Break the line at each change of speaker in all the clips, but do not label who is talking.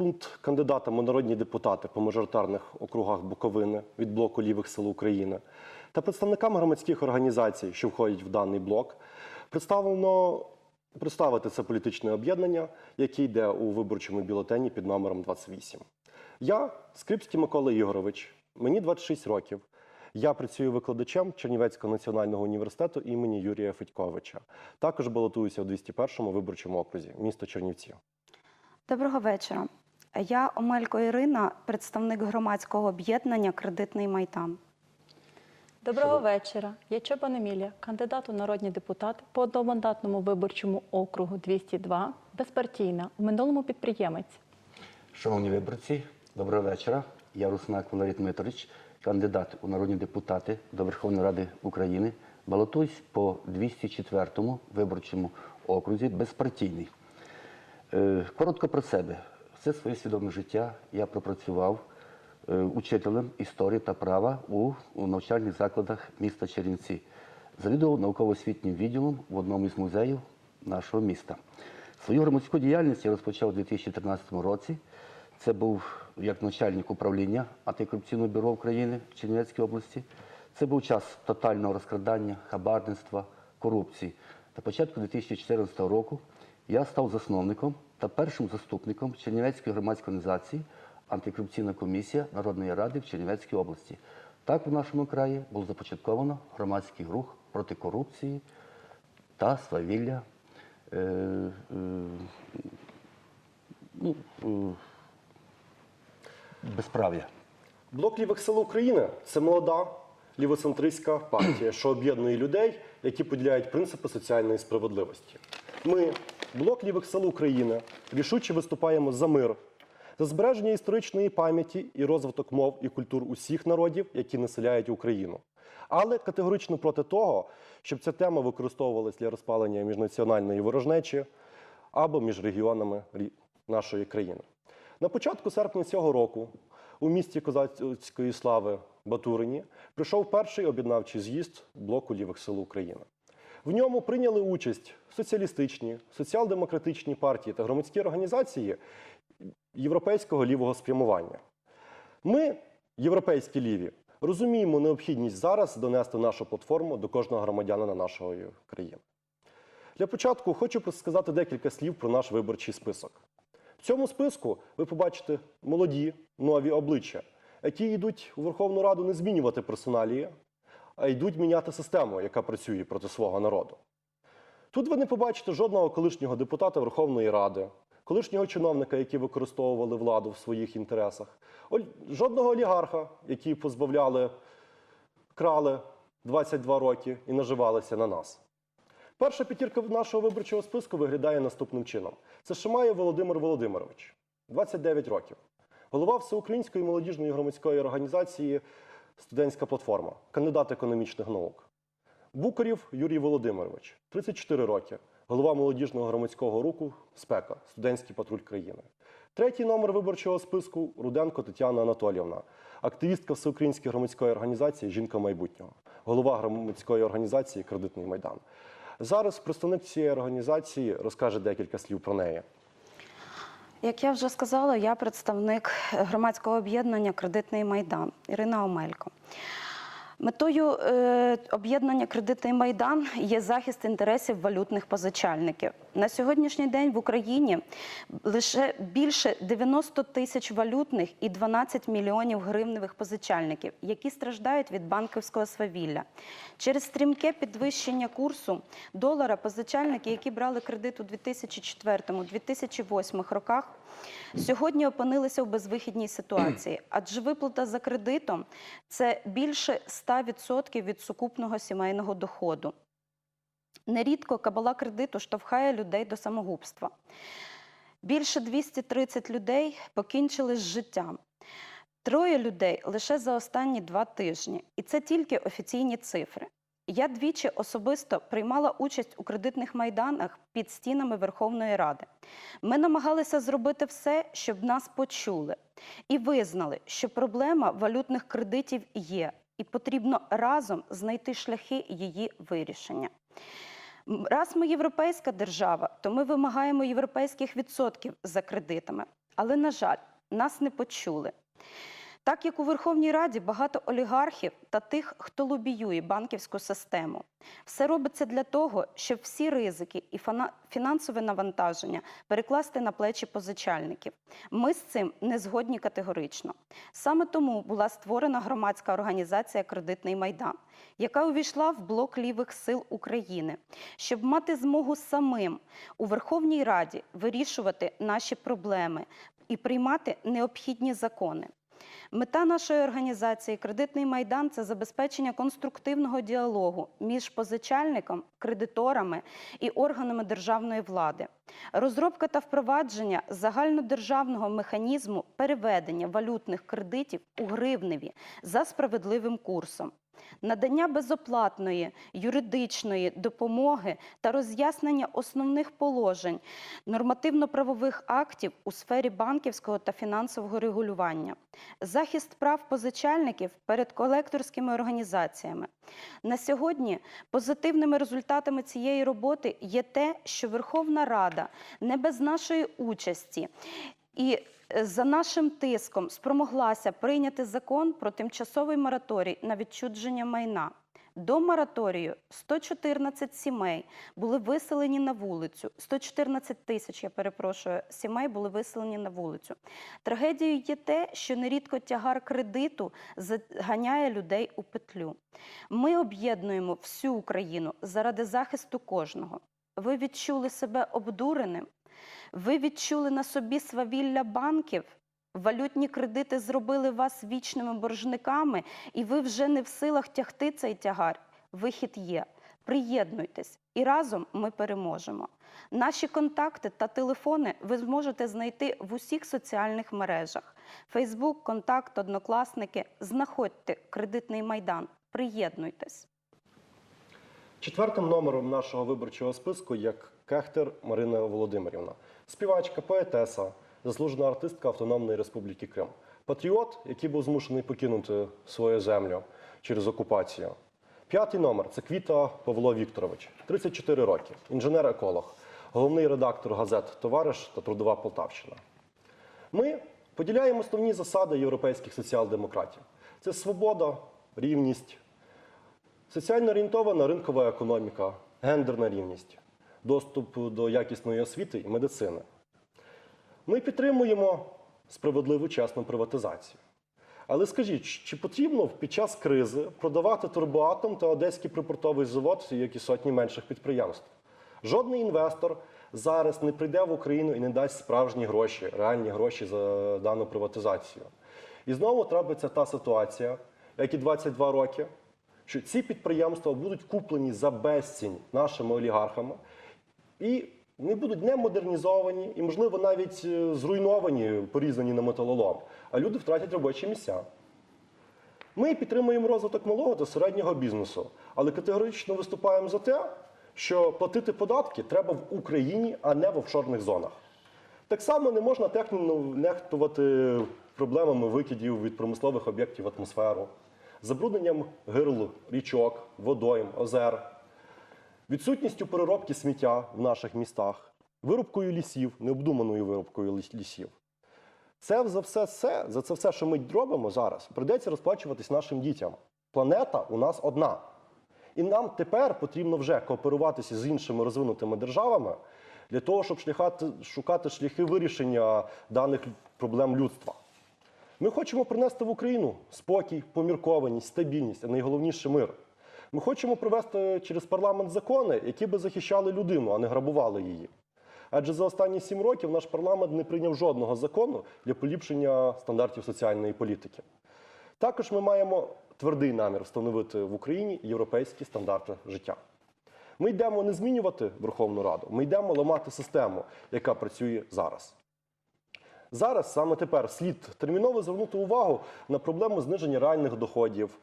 пункт кандидатам у народні депутати по мажоритарних округах Буковини від блоку лівих сил України та представникам громадських організацій, що входять в даний блок, представлено представити це політичне об'єднання, яке йде у виборчому бюлетені під номером 28. Я Скрипський Микола Ігорович, мені 26 років. Я працюю викладачем Чернівецького національного університету імені Юрія Федьковича. Також балотуюся у 201-му виборчому окрузі, місто Чернівці.
Доброго вечора. Я Омелько Ірина, представник громадського об'єднання Кредитний майдан.
Доброго вечора. Я Чобан Емілія, кандидат у народні депутати по одномандатному виборчому округу 202, безпартійна, у минулому підприємець.
Шановні виборці, доброго вечора. Я Руснак Валерій Дмитрович, кандидат у народні депутати до Верховної Ради України. Балотуюсь по 204-му виборчому окрузі безпартійний. Е, Коротко про себе. Все своє свідоме життя я пропрацював е, учителем історії та права у, навчальних закладах міста Чернівці. Завідував науково-освітнім відділом в одному із музеїв нашого міста. Свою громадську діяльність я розпочав у 2013 році. Це був як начальник управління антикорупційного бюро України в Чернівецькій області. Це був час тотального розкрадання, хабарництва, корупції. На початку 2014 року я став засновником та першим заступником Чернівецької громадської організації Антикорупційна комісія Народної ради в Чернівецькій області. Так в нашому краї було започатковано громадський рух проти корупції та свавілля. Е, е, ну, е, безправ'я.
Блок лівих сил України це молода лівоцентристська партія, що об'єднує людей, які поділяють принципи соціальної справедливості. Ми, блок лівих сил України, рішуче виступаємо за мир, за збереження історичної пам'яті і розвиток мов і культур усіх народів, які населяють Україну. Але категорично проти того, щоб ця тема використовувалась для розпалення міжнаціональної ворожнечі або між регіонами нашої країни. На початку серпня цього року у місті козацької слави Батурині прийшов перший об'єднавчий з'їзд блоку лівих сил України. В ньому прийняли участь соціалістичні, соціал-демократичні партії та громадські організації європейського лівого спрямування. Ми, європейські ліві, розуміємо необхідність зараз донести нашу платформу до кожного громадянина нашої країни. Для початку хочу сказати декілька слів про наш виборчий список. В цьому списку ви побачите молоді нові обличчя, які йдуть у Верховну Раду не змінювати персоналії, а йдуть міняти систему, яка працює проти свого народу. Тут ви не побачите жодного колишнього депутата Верховної Ради, колишнього чиновника, які використовували владу в своїх інтересах, жодного олігарха, які позбавляли, крали 22 роки і наживалися на нас. Перша п'ятірка нашого виборчого списку виглядає наступним чином: це Шимаєв Володимир Володимирович, 29 років, голова Всеукраїнської молодіжної громадської організації Студентська платформа, кандидат економічних наук. Букарів Юрій Володимирович, 34 роки, голова молодіжного громадського руху Спека, студентський патруль країни. Третій номер виборчого списку Руденко Тетяна Анатоліївна, активістка Всеукраїнської громадської організації Жінка майбутнього, голова громадської організації Кредитний майдан. Зараз представник цієї організації розкаже декілька слів про неї.
Як я вже сказала, я представник громадського об'єднання Кредитний майдан Ірина Омелько. Метою е, об'єднання Кредитний майдан є захист інтересів валютних позичальників. На сьогоднішній день в Україні лише більше 90 тисяч валютних і 12 мільйонів гривневих позичальників, які страждають від банківського свавілля. Через стрімке підвищення курсу долара позичальники, які брали кредит у 2004-2008 роках, сьогодні опинилися в безвихідній ситуації, адже виплата за кредитом це більше 100% від сукупного сімейного доходу. Нерідко кабала кредиту штовхає людей до самогубства. Більше 230 людей покінчили з життям. Троє людей лише за останні два тижні, і це тільки офіційні цифри. Я двічі особисто приймала участь у кредитних майданах під стінами Верховної Ради. Ми намагалися зробити все, щоб нас почули і визнали, що проблема валютних кредитів є, і потрібно разом знайти шляхи її вирішення. Раз ми європейська держава, то ми вимагаємо європейських відсотків за кредитами. Але, на жаль, нас не почули. Так як у Верховній Раді багато олігархів та тих, хто лобіює банківську систему, все робиться для того, щоб всі ризики і фінансове навантаження перекласти на плечі позичальників. Ми з цим не згодні категорично. Саме тому була створена громадська організація Кредитний майдан, яка увійшла в блок лівих сил України, щоб мати змогу самим у Верховній Раді вирішувати наші проблеми і приймати необхідні закони. Мета нашої організації Кредитний майдан це забезпечення конструктивного діалогу між позичальником, кредиторами і органами державної влади, розробка та впровадження загальнодержавного механізму переведення валютних кредитів у гривневі за справедливим курсом. Надання безоплатної юридичної допомоги та роз'яснення основних положень нормативно-правових актів у сфері банківського та фінансового регулювання, захист прав позичальників перед колекторськими організаціями. На сьогодні позитивними результатами цієї роботи є те, що Верховна Рада не без нашої участі і за нашим тиском спромоглася прийняти закон про тимчасовий мораторій на відчудження майна. До мораторію 114 сімей були виселені на вулицю. 114 тисяч, я перепрошую, сімей були виселені на вулицю. Трагедією є те, що нерідко тягар кредиту заганяє людей у петлю. Ми об'єднуємо всю Україну заради захисту кожного. Ви відчули себе обдуреним? Ви відчули на собі свавілля банків? Валютні кредити зробили вас вічними боржниками, і ви вже не в силах тягти цей тягар. Вихід є. Приєднуйтесь, і разом ми переможемо. Наші контакти та телефони ви зможете знайти в усіх соціальних мережах: Фейсбук, Контакт, Однокласники. Знаходьте кредитний майдан. Приєднуйтесь.
Четвертим номером нашого виборчого списку є Кехтер Марина Володимирівна, співачка, поетеса, заслужена артистка Автономної Республіки Крим. Патріот, який був змушений покинути свою землю через окупацію. П'ятий номер це Квіта Павло Вікторович, 34 роки, інженер-еколог, головний редактор газет Товариш та Трудова Полтавщина. Ми поділяємо основні засади європейських соціал-демократів: це свобода, рівність, Соціально орієнтована ринкова економіка, гендерна рівність, доступ до якісної освіти і медицини. Ми підтримуємо справедливу чесну приватизацію. Але скажіть, чи потрібно під час кризи продавати турбоатом та Одеський припортовий завод, як і сотні менших підприємств? Жодний інвестор зараз не прийде в Україну і не дасть справжні гроші, реальні гроші за дану приватизацію. І знову трапиться та ситуація, як і 22 роки, що ці підприємства будуть куплені за безцінь нашими олігархами і не будуть не модернізовані, і, можливо, навіть е, зруйновані, порізані на металолом, а люди втратять робочі місця. Ми підтримуємо розвиток малого та середнього бізнесу, але категорично виступаємо за те, що платити податки треба в Україні, а не в офшорних зонах. Так само не можна техніно нехтувати проблемами викидів від промислових об'єктів в атмосферу, забрудненням гирл, річок, водойм, озер, відсутністю переробки сміття в наших містах, вирубкою лісів, необдуманою вирубкою лісів. Це за все, все, за це все, що ми робимо зараз, прийдеться розплачуватись нашим дітям. Планета у нас одна. І нам тепер потрібно вже кооперуватися з іншими розвинутими державами для того, щоб шляхати, шукати шляхи вирішення даних проблем людства. Ми хочемо принести в Україну спокій, поміркованість, стабільність, а найголовніше мир. Ми хочемо провести через парламент закони, які би захищали людину, а не грабували її. Адже за останні сім років наш парламент не прийняв жодного закону для поліпшення стандартів соціальної політики. Також ми маємо твердий намір встановити в Україні європейські стандарти життя. Ми йдемо не змінювати Верховну Раду, ми йдемо ламати систему, яка працює зараз. Зараз саме тепер слід терміново звернути увагу на проблему зниження реальних доходів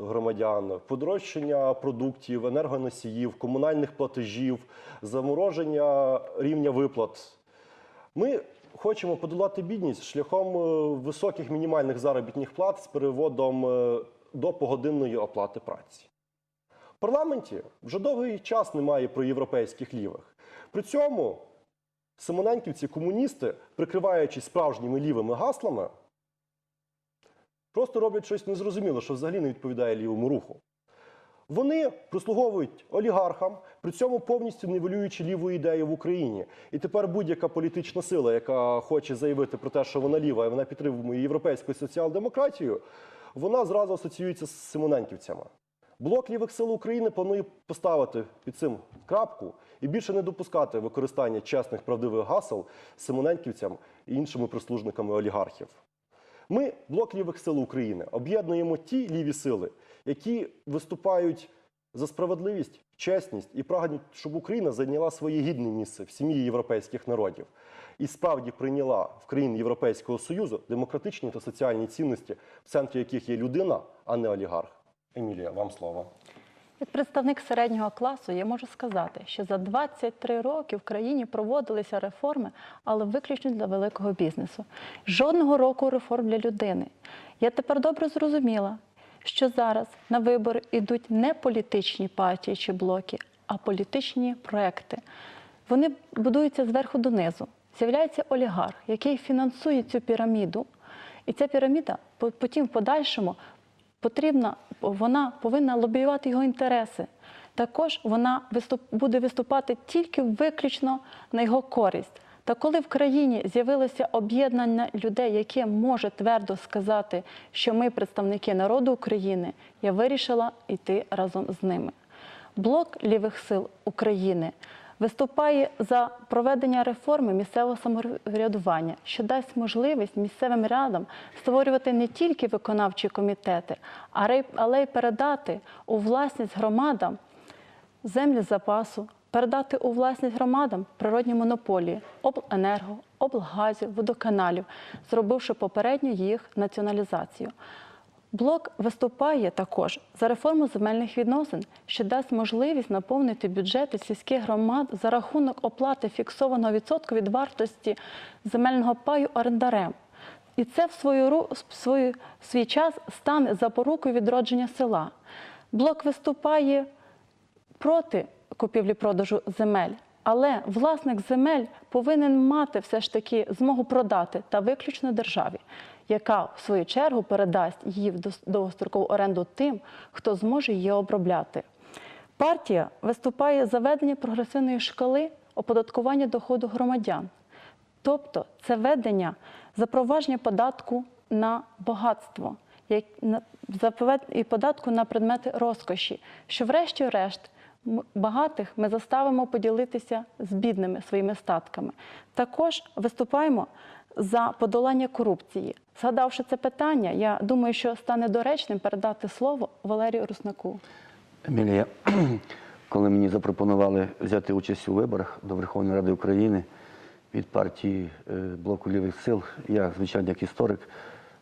громадян, подорожчання продуктів, енергоносіїв, комунальних платежів, замороження рівня виплат. Ми хочемо подолати бідність шляхом е, високих мінімальних заробітних плат з переводом е, до погодинної оплати праці. В парламенті вже довгий час немає проєвропейських лівих. При цьому Симоненківці, комуністи, прикриваючись справжніми лівими гаслами, просто роблять щось незрозуміле, що взагалі не відповідає лівому руху. Вони прислуговують олігархам, при цьому повністю нівелюючи ліву ідею в Україні. І тепер будь-яка політична сила, яка хоче заявити про те, що вона ліва і вона підтримує європейську соціал-демократію, вона зразу асоціюється з Симоненківцями. Блок лівих сил України планує поставити під цим крапку і більше не допускати використання чесних правдивих гасел Симоненківцям і іншими прислужниками олігархів. Ми, блок лівих сил України, об'єднуємо ті ліві сили, які виступають за справедливість, чесність і прагнуть, щоб Україна зайняла своє гідне місце в сім'ї європейських народів і справді прийняла в країни Європейського Союзу демократичні та соціальні цінності, в центрі яких є людина, а не олігарх. Емілія, вам слово.
Як представник середнього класу, я можу сказати, що за 23 роки в країні проводилися реформи, але виключно для великого бізнесу. Жодного року реформ для людини. Я тепер добре зрозуміла, що зараз на вибори йдуть не політичні партії чи блоки, а політичні проекти. Вони будуються зверху донизу. З'являється олігарх, який фінансує цю піраміду, і ця піраміда потім в подальшому потрібна, вона повинна лобіювати його інтереси. Також вона виступ, буде виступати тільки виключно на його користь. Та коли в країні з'явилося об'єднання людей, яке може твердо сказати, що ми представники народу України, я вирішила йти разом з ними. Блок лівих сил України виступає за проведення реформи місцевого самоврядування, що дасть можливість місцевим радам створювати не тільки виконавчі комітети, але й передати у власність громадам землі запасу, передати у власність громадам природні монополії обленерго, облгазів, водоканалів, зробивши попередньо їх націоналізацію. Блок виступає також за реформу земельних відносин, що дасть можливість наповнити бюджети сільських громад за рахунок оплати фіксованого відсотку від вартості земельного паю орендарем. І це в свою, в свою в свій час стане запорукою відродження села. Блок виступає проти купівлі-продажу земель. Але власник земель повинен мати все ж таки змогу продати та виключно державі, яка в свою чергу передасть її в довгострокову оренду тим, хто зможе її обробляти. Партія виступає за ведення прогресивної шкали оподаткування доходу громадян. Тобто це ведення запровадження податку на багатство і податку на предмети розкоші, що врешті-решт багатих ми заставимо поділитися з бідними своїми статками. Також виступаємо за подолання корупції. Згадавши це питання, я думаю, що стане доречним передати слово Валерію Руснаку.
Емілія, коли мені запропонували взяти участь у виборах до Верховної Ради України від партії е, блоку лівих сил, я, звичайно, як історик,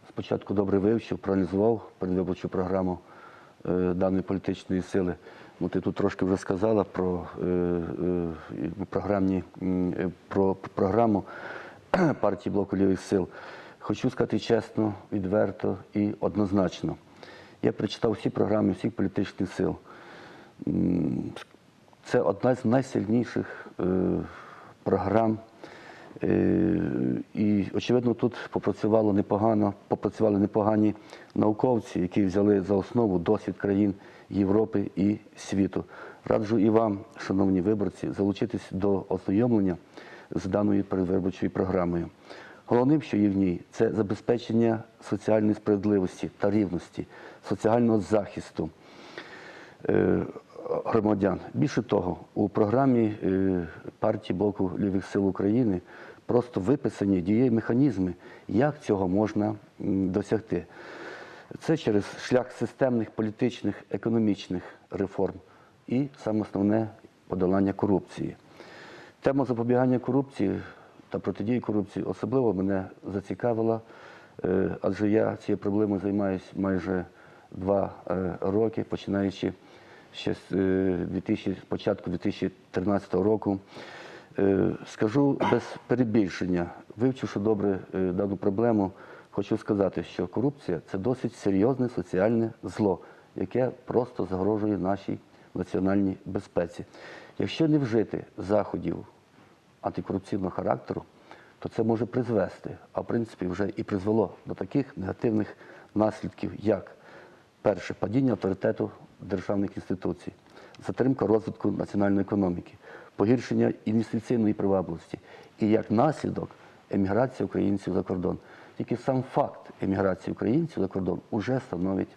спочатку добре вивчив, проаналізував передвиборчу програму е, даної політичної сили. Ну, ти тут трошки вже сказала про, е, програмні, про програму партії блоку лівих сил. Хочу сказати чесно, відверто і однозначно. Я прочитав всі програми всіх політичних сил. Це одна з найсильніших е, програм. Е, і, очевидно, тут попрацювало непогано, попрацювали непогані науковці, які взяли за основу досвід країн Європи і світу. Раджу і вам, шановні виборці, залучитись до ознайомлення з даною передвиборчою програмою. Головним, що є в ній, це забезпечення соціальної справедливості та рівності, соціального захисту е, громадян. Більше того, у програмі е, партії блоку лівих сил України просто виписані дієві механізми, як цього можна досягти. Це через шлях системних політичних, економічних реформ і саме основне подолання корупції. Тема запобігання корупції та протидії корупції особливо мене зацікавила, е, адже я цією проблемою займаюся майже два е, роки, починаючи ще з е, 2000, початку 2013 року. Е, Скажу без перебільшення, вивчивши добре е, дану проблему, хочу сказати, що корупція це досить серйозне соціальне зло, яке просто загрожує нашій національній безпеці. Якщо не вжити заходів антикорупційного характеру, то це може призвести, а в принципі вже і призвело до таких негативних наслідків, як перше падіння авторитету державних інституцій, затримка розвитку національної економіки, погіршення інвестиційної привабливості і як наслідок еміграція українців за кордон. Тільки сам факт еміграції українців за кордон уже становить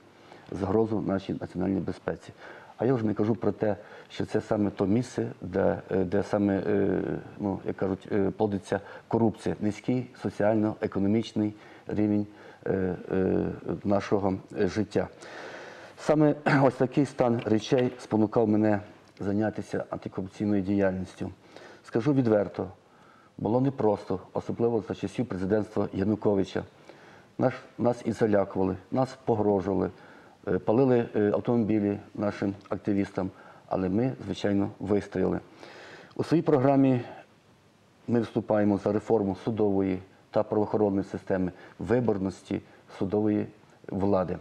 загрозу нашій національній безпеці. А я вже не кажу про те, що це саме то місце, де, е, де саме, е, ну, як кажуть, е, плодиться корупція, низький соціально-економічний рівень нашого життя. Саме ось такий стан речей спонукав мене зайнятися антикорупційною діяльністю. Скажу відверто, було непросто, особливо за часів президентства Януковича. Наш, нас і залякували, нас погрожували, палили е, автомобілі нашим активістам, але ми, звичайно, вистояли. У своїй програмі ми виступаємо за реформу судової та правоохоронної системи, виборності судової влади.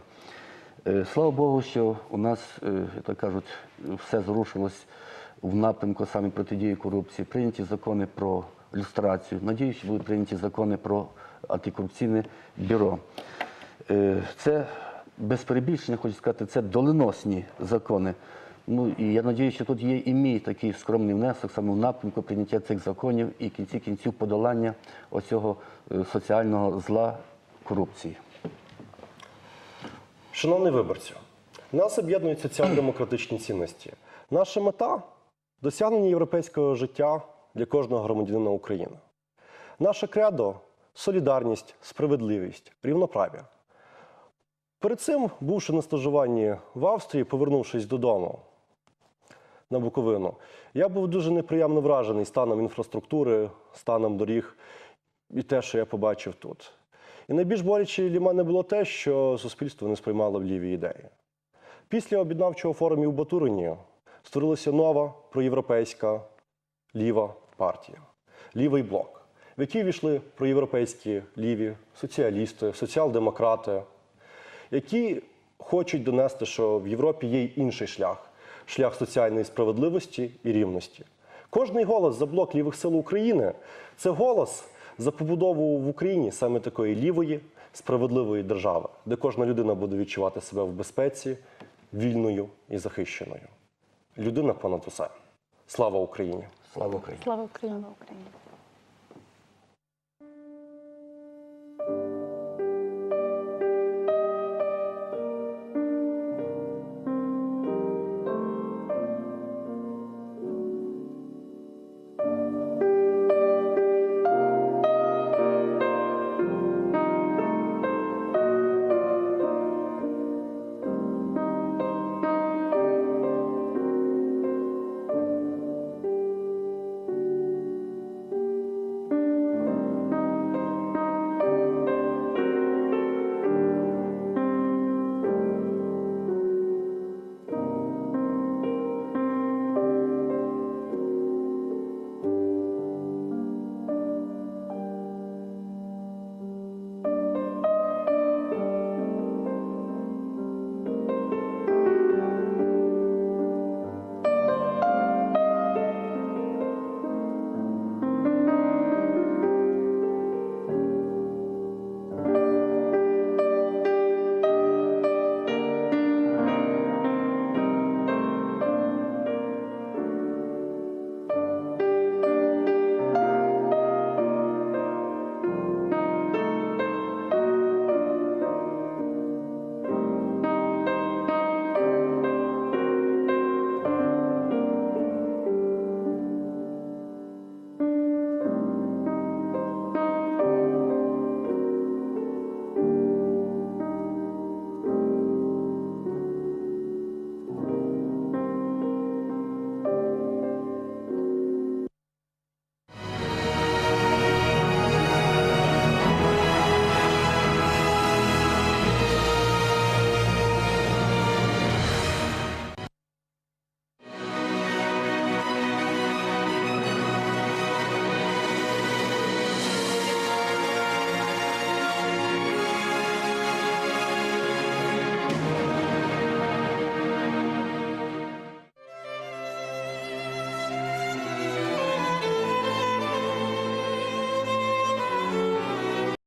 Е, Слава Богу, що у нас, е, як кажуть, все зрушилось в напрямку саме протидії корупції. Прийняті закони про люстрацію. Надіюсь, що будуть прийняті закони про антикорупційне бюро. Е, Це без перебільшення, хочу сказати, це доленосні закони. Ну і я надіюся, що тут є і мій такий скромний внесок саме в напрямку прийняття цих законів і кінці кінців подолання оцього е, соціального зла корупції.
Шановні виборці, нас об'єднують соціал-демократичні цінності. Наша мета досягнення європейського життя для кожного громадянина України. Наше кредо солідарність, справедливість, рівноправ'я. Перед цим, бувши на стажуванні в Австрії, повернувшись додому на Буковину, я був дуже неприємно вражений станом інфраструктури, станом доріг і те, що я побачив тут. І найбільш боляче для мене було те, що суспільство не сприймало в ліві ідеї. Після об'єднавчого форуму у Батурині створилася нова проєвропейська ліва партія, лівий блок, в який війшли проєвропейські ліві соціалісти, соціал-демократи, які хочуть донести, що в Європі є й інший шлях шлях соціальної справедливості і рівності. Кожний голос за блок лівих сил України це голос за побудову в Україні саме такої лівої, справедливої держави, де кожна людина буде відчувати себе в безпеці, вільною і захищеною. Людина понад усе. Слава Україні!
Слава Україні!
Слава Україні!
Україні.